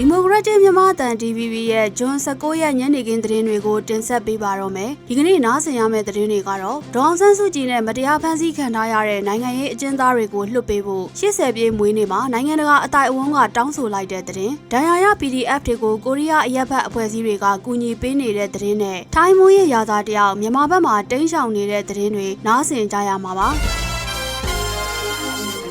ဒီမိုကရက်တစ်မြန်မာအတန် DVB ရဲ့ဂျွန်19ရက်ညနေခင်းသတင်းတွေကိုတင်ဆက်ပေးပါတော့မယ်။ဒီကနေ့နားဆင်ရမယ့်သတင်းတွေကတော့ဒေါအောင်ဆန်းစုကြည်နဲ့မတရားဖမ်းဆီးခံထားရတဲ့နိုင်ငံရေးအကျဉ်းသားတွေကိုလွှတ်ပေးဖို့80ပြည့်မွေးနေ့မှာနိုင်ငံတကာအတိုင်အဝန်းကတောင်းဆိုလိုက်တဲ့သတင်း။ဒဏ်ရာရ PDF တွေကိုကိုရီးယားအရက်ဘတ်အဖွဲ့အစည်းတွေကကူညီပေးနေတဲ့သတင်းနဲ့ထိုင်းမိုးရဲ့ရာသားတယောက်မြန်မာဘက်မှာတိမ်းရှောင်နေတဲ့သတင်းတွေနားဆင်ကြရမှာပါ။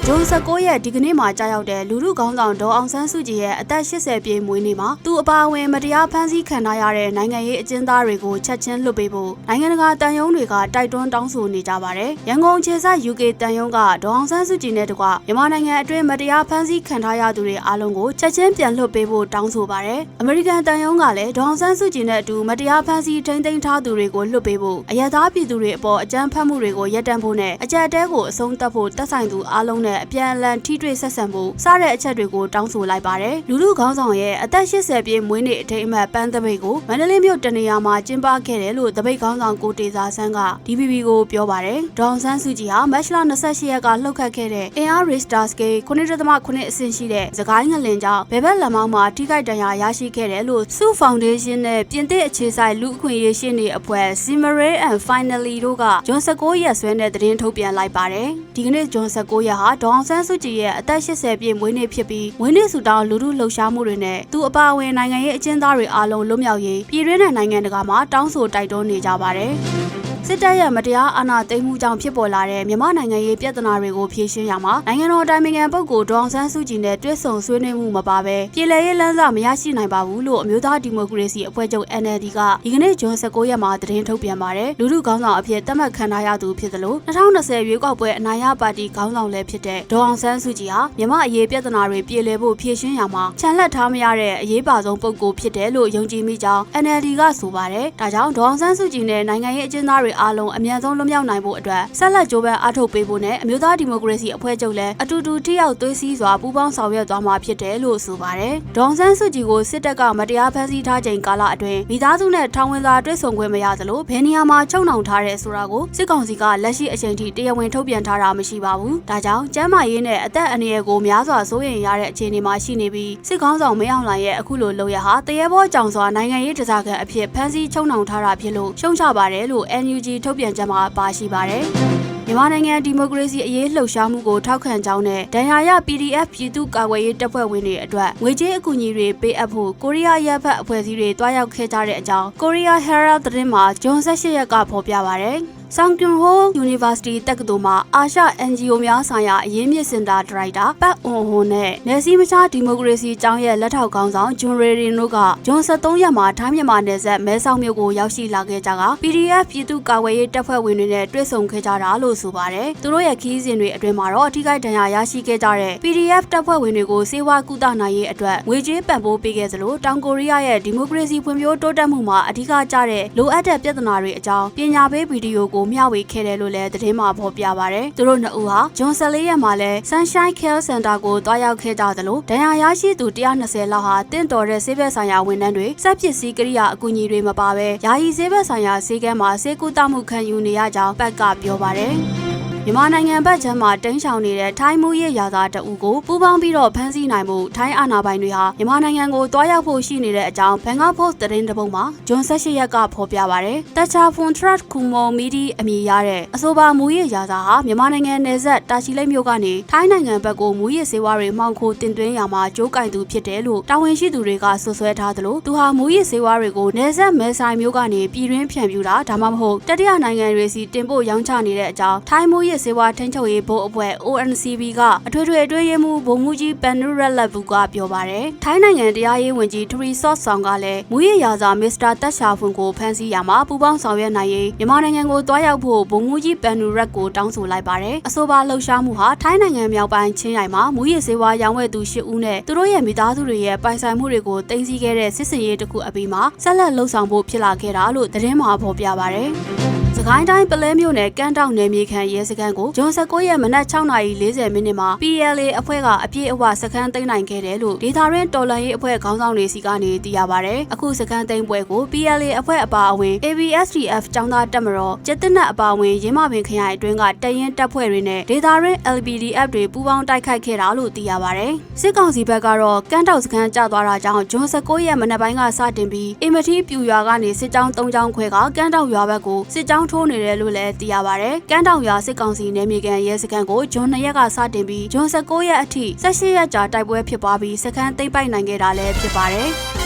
ဂျွန်19ရက်ဒီကနေ့မှာကြာရောက်တဲ့လူမှုခေါင်းဆောင်ဒေါ်အောင်ဆန်းစုကြည်ရဲ့အသက်80ပြည့်မွေးနေ့မှာသူအပါအဝင်မတရားဖမ်းဆီးခံထားရတဲ့နိုင်ငံရေးအကျဉ်းသားတွေကိုချက်ချင်းလွှတ်ပေးဖို့နိုင်ငံတကာတန်ယုံတွေကတိုက်တွန်းတောင်းဆိုနေကြပါတယ်။ရန်ကုန်ခြေဆိုင် UK တန်ယုံကဒေါ်အောင်ဆန်းစုကြည်နဲ့တကွမြန်မာနိုင်ငံအတွင်းမတရားဖမ်းဆီးခံထားရသူတွေအားလုံးကိုချက်ချင်းပြန်လွှတ်ပေးဖို့တောင်းဆိုပါတယ်။အမေရိကန်တန်ယုံကလည်းဒေါ်အောင်ဆန်းစုကြည်နဲ့အတူမတရားဖမ်းဆီးထိန်းသိမ်းထားသူတွေကိုလွှတ်ပေးဖို့အရသားပြည်သူတွေအပေါ်အကြမ်းဖက်မှုတွေကိုရပ်တန့်ဖို့နဲ့အကြက်တဲကိုအဆုံးသတ်ဖို့တက်ဆိုင်သူအားလုံးနဲ့အပြန်အလှန်ထိတွေ့ဆက်ဆံဖို့စတဲ့အချက်တွေကိုတောင်းဆိုလိုက်ပါတယ်။လူလူခေါင်းဆောင်ရဲ့အသက်80ပြည့်မွေးနေ့အထိမ်းအမှတ်ပန်းသပိတ်ကိုမန္တလေးမြို့တနေရာမှာကျင်းပခဲ့တယ်လို့တပိတ်ခေါင်းဆောင်ကိုတေစာဆန်းက DPP ကိုပြောပါတယ်။ဒေါန်ဆန်းစုကြည်ဟာမတ်လ28ရက်ကလှုပ်ခတ်ခဲ့တဲ့အင်အား Richter scale 9.9အဆင့်ရှိတဲ့သခိုင်းငလင်ကြောင့်ဘယ်ဘက်လက်မောင်းမှာထိခိုက်ဒဏ်ရာရရှိခဲ့တယ်လို့စုဖောင်ဒေးရှင်းနဲ့ပြင်သစ်အခြေဆိုင်လူအခွင့်အရေးရှင်းနေအဖွဲ့ Simare and Finally တို့ကဂျွန်19ရက်စွဲနဲ့သတင်းထုတ်ပြန်လိုက်ပါတယ်။ဒီကနေ့ဂျွန်19ရက်ဟာဒေါန်ဆန်းစုကြည်ရဲ့အသက်80ပြည့်မွေးနေ့ဖြစ်ပြီးမွေးနေ့ဆုတောင်းလူထုလှုပ်ရှားမှုတွေနဲ့သူအပါအဝင်နိုင်ငံရေးအကျဉ်းသားတွေအားလုံးလွတ်မြောက်ရေးပြည်တွင်းနဲ့နိုင်ငံတကာမှာတောင်းဆိုတိုက်တွန်းနေကြပါတယ်။ စစ်တပ်ရဲ့မတရားအာဏာသိမ်းမှုကြောင့်ဖြစ်ပေါ်လာတဲ့မြန်မာနိုင်ငံရေးပြဿနာတွေကိုဖြေရှင်းရမှာနိုင်ငံတော်အတိုင်ပင်ခံပုဂ္ဂိုလ်ဒေါအောင်ဆန်းစုကြည်နဲ့တွဲဆုံဆွေးနွေးမှုမပါဘဲပြည်လည်ရေးလမ်းစာမရရှိနိုင်ပါဘူးလို့အမျိုးသားဒီမိုကရေစီအဖွဲ့ချုပ် NLD ကဒီကနေ့ဂျွန်19ရက်မှာသတင်းထုတ်ပြန်ပါတယ်လူထုခေါင်းဆောင်အဖြစ်သတ်မှတ်ခံထားရသူဖြစ်သလို2020ရွေးကောက်ပွဲအနိုင်ရပါတီခေါင်းဆောင်လည်းဖြစ်တဲ့ဒေါအောင်ဆန်းစုကြည်ဟာမြန်မာအရေးပြဿနာတွေပြည်လည်ဖို့ဖြေရှင်းရမှာခြံလှက်ထားမရတဲ့အရေးပါဆုံးပုဂ္ဂိုလ်ဖြစ်တယ်လို့ယုံကြည်မိကြောင်း NLD ကဆိုပါတယ်ဒါကြောင့်ဒေါအောင်ဆန်းစုကြည်နဲ့နိုင်ငံရေးအကျဉ်းသားတွေအားလုံးအမြန်ဆုံးလွတ်မြောက်နိုင်ဖို့အတွက်ဆက်လက်ကြိုးပမ်းအားထုတ်ပေးဖို့နဲ့အမျိုးသားဒီမိုကရေစီအဖွဲ့ချုပ်လည်းအတူတူထိရောက်သွေးစည်းစွာပူးပေါင်းဆောင်ရွက်သွားမှာဖြစ်တယ်လို့ဆိုပါတယ်။ဒေါန်ဆန်းစုကြည်ကိုစစ်တပ်ကမတရားဖမ်းဆီးထားချိန်ကာလအတွင်းမိသားစုနဲ့ထောင်ဝင်စာတွေ့ဆုံခွင့်မရသလိုဘယ်နေရာမှာချုပ်နှောင်ထားတဲ့ဆိုတာကိုစစ်ကောင်စီကလက်ရှိအချိန်ထိတရားဝင်ထုတ်ပြန်ထားတာမရှိပါဘူး။ဒါကြောင့်ကျန်းမာရေးနဲ့အသက်အန္တရာယ်ကိုများစွာစိုးရိမ်ရတဲ့အခြေအနေမှာရှိနေပြီးစစ်ကောင်ဆောင်မင်းအောင်လှိုင်ရဲ့အခုလိုလုပ်ရဟာတရေဘောကြောင်စွာနိုင်ငံရေးတစားခံအဖြစ်ဖမ်းဆီးချုပ်နှောင်ထားတာဖြစ်လို့ရှုံချပါတယ်လို့ NUG ထုတ်ပြန်ချက်မှာပါရှိပါတယ်။မြန်မာနိုင်ငံဒီမိုကရေစီအရေးလှုပ်ရှားမှုကိုထောက်ခံကြောင်းနဲ့ဒဏ်ရာရ PDF ပြည်သူ့ကာကွယ်ရေးတပ်ဖွဲ့ဝင်တွေအတွက်ငွေကြေးအကူအညီတွေပေးအပ်ဖို့ကိုရီးယားရပ်ဖက်အဖွဲ့အစည်းတွေတွားရောက်ခဲ့ကြတဲ့အကြောင်းကိုရီးယား Herald သတင်းမှာဂျွန်18ရက်ကဖော်ပြပါဗျ။ ဆောင်ကွန်ဟို University တက္ကသိုလ်မှာအာရှ NGO များဆိုင်ရာအရင်းမြစ်စင်တာဒါရိုက်တာပတ်အွန်ဟွန်နဲ့နယ်စည်းမခြားဒီမိုကရေစီကျောင်းရဲ့လက်ထောက်ခေါင်းဆောင်ဂျွန်ရေရင်တို့ကဂျွန်73ရက်မှာထိုင်းမြန်မာနယ်စပ်မဲဆောက်မြို့ကိုရောက်ရှိလာခဲ့ကြက PDF ပြည်သူ့ကာကွယ်ရေးတပ်ဖွဲ့ဝင်တွေနဲ့တွေ့ဆုံခဲ့ကြတာလို့ဆိုပါတယ်။သူတို့ရဲ့ခီးစဉ်တွေအတွင်းမှာတော့အထူးကိဒဏ်ရာရရှိခဲ့ကြတဲ့ PDF တပ်ဖွဲ့ဝင်တွေကိုစေဝါကုသနိုင်ရေးအတွက်ငွေကြေးပံ့ပိုးပေးခဲ့သလိုတောင်ကိုရီးယားရဲ့ဒီမိုကရေစီဖွံ့ဖြိုးတိုးတက်မှုမှာအဓိကကျတဲ့လိုအပ်တဲ့ပြဿနာတွေအကြောင်းပညာပေးဗီဒီယိုကိုမျှဝေခဲ့တယ်လို့လည်းသတင်းမှာဖော်ပြပါဗျ။သူတို့နှစ်ဦးဟာဂျွန်14ရက်မှာလဲ Sunshine Care Center ကိုတွားရောက်ခဲ့ကြသလိုဒဏ်ရာရရှိသူ120လောက်ဟာတင့်တော်တဲ့ဆေးဘက်ဆိုင်ရာဝန်ထမ်းတွေစက်ပစ္စည်းကိရိယာအကူအညီတွေမပါဘဲယာယီဆေးဘက်ဆိုင်ရာဆေးကမ်းမှာဆေးကုသမှုခံယူနေရကြောင်းပတ်ကပြောပါတယ်။ မြန်မာနိုင်ငံဘက်ခြမ်းမှာတင်းရှောင်နေတဲ့ထိုင်းမှုရဲ့ရာသားတအုပ်ကိုပူးပေါင်းပြီးတော့ဖမ်းဆီးနိုင်မှုထိုင်းအာဏာပိုင်တွေဟာမြန်မာနိုင်ငံကိုတွားရောက်ဖို့ရှိနေတဲ့အကြောင်းဘန်ကောက်ပို့စ်သတင်းတစ်ပုဒ်မှာဂျွန်18ရက်ကဖော်ပြပါဗျ။တချာဖွန်ထရတ်ကူမော်မီဒီအမည်ရတဲ့အဆိုပါမူရဲ့ရာသားဟာမြန်မာနိုင်ငံနယ်စပ်တာချီလိတ်မြို့ကနေထိုင်းနိုင်ငံဘက်ကိုမူရဲ့စေဝါတွေမှောင်ခိုတင်သွင်းရမှာကြိုးကင်သူဖြစ်တယ်လို့တာဝန်ရှိသူတွေကဆွဆွဲထားသလိုသူဟာမူရဲ့စေဝါတွေကိုနယ်စပ်မဲဆိုင်မြို့ကနေပြည်တွင်းဖြန့်ဖြူတာဒါမှမဟုတ်တတိယနိုင်ငံတွေစီတင်ပို့ရောင်းချနေတဲ့အကြောင်းထိုင်းမူရဲ့စေဝါထိန်းချုပ်ရေးဘုတ်အဖွဲ့ ONCB ကအထွေထွေအတွင်းရေးမှူးဗိုလ်မှူးကြီးပန်နုရက်လက်ဘူးကပြောပါတယ်။ထိုင်းနိုင်ငံတရားရေးဝန်ကြီးထရီဆော့ဆောင်ကလည်းမူရရာဇာမစ္စတာတက်ရှာဖွန်ကိုဖမ်းဆီးရမှာပူပေါင်းဆောင်ရွက်နိုင်ရေးမြန်မာနိုင်ငံကိုတွားရောက်ဖို့ဗိုလ်မှူးကြီးပန်နုရက်ကိုတောင်းဆိုလိုက်ပါတယ်။အဆိုပါလှုပ်ရှားမှုဟာထိုင်းနိုင်ငံမြောက်ပိုင်းချင်းရိုင်မှာမူရစေဝါရောင်းဝယ်သူ၈ဦးနဲ့သူတို့ရဲ့မိသားစုတွေရဲ့ပိုင်ဆိုင်မှုတွေကိုတင်စီခဲ့တဲ့စစ်စင်ရေးတစ်ခုအပြီးမှာဆက်လက်လှုပ်ဆောင်ဖို့ဖြစ်လာခဲ့တာလို့သတင်းမှာဖော်ပြပါတယ်။ စကိုင်းတိုင်းပလဲမြို့နယ်ကန်းတောင်နယ်မြေခံရဲစခန်းကိုဂျွန်19ရက်မနက်6:40မိနစ်မှာ PLA အဖွဲ့ကအပြည့်အဝစခန်းသိမ်းနိုင်ခဲ့တယ်လို့ဒေတာရင်းတော်လန်ရေးအဖွဲ့ခေါင်းဆောင်တွေစီကနေသိရပါဗျ။အခုစခန်းသိမ်းပွဲကို PLA အဖွဲ့အပါအဝင် ABSDF ចောင်းသားတပ်မတော်ကျက်တက်နတ်အပါအဝင်ရင်းမပင်ခရိုင်အတွင်းကတရင်တပ်ဖွဲ့တွေနဲ့ဒေတာရင်း LPDF တွေပူးပေါင်းတိုက်ခိုက်ခဲ့တာလို့သိရပါဗျ။စစ်ကောင်စီဘက်ကတော့ကန်းတောင်စခန်းကျသွားတာကြောင့်ဂျွန်19ရက်မနက်ပိုင်းကစတင်ပြီးအင်မတီပြူရွာကနေစစ်ကြောင်း၃ကြောင်းခွဲကကန်းတောင်ရွာဘက်ကိုစစ်ကြောင်းထိုးနေတယ်လို့လည်းသိရပါဗျ။ကန်းတောင်ရွာစစ်ကောင်စီနယ်မြေကန်ရဲစခန်းကိုဂျွန်2ရက်ကစတင်ပြီးဂျွန်19ရက်အထိ18ရက်ကြာတိုက်ပွဲဖြစ်ပွားပြီးစခန်းသိမ်းပိုက်နိုင်ခဲ့တာလည်းဖြစ်ပါတယ်။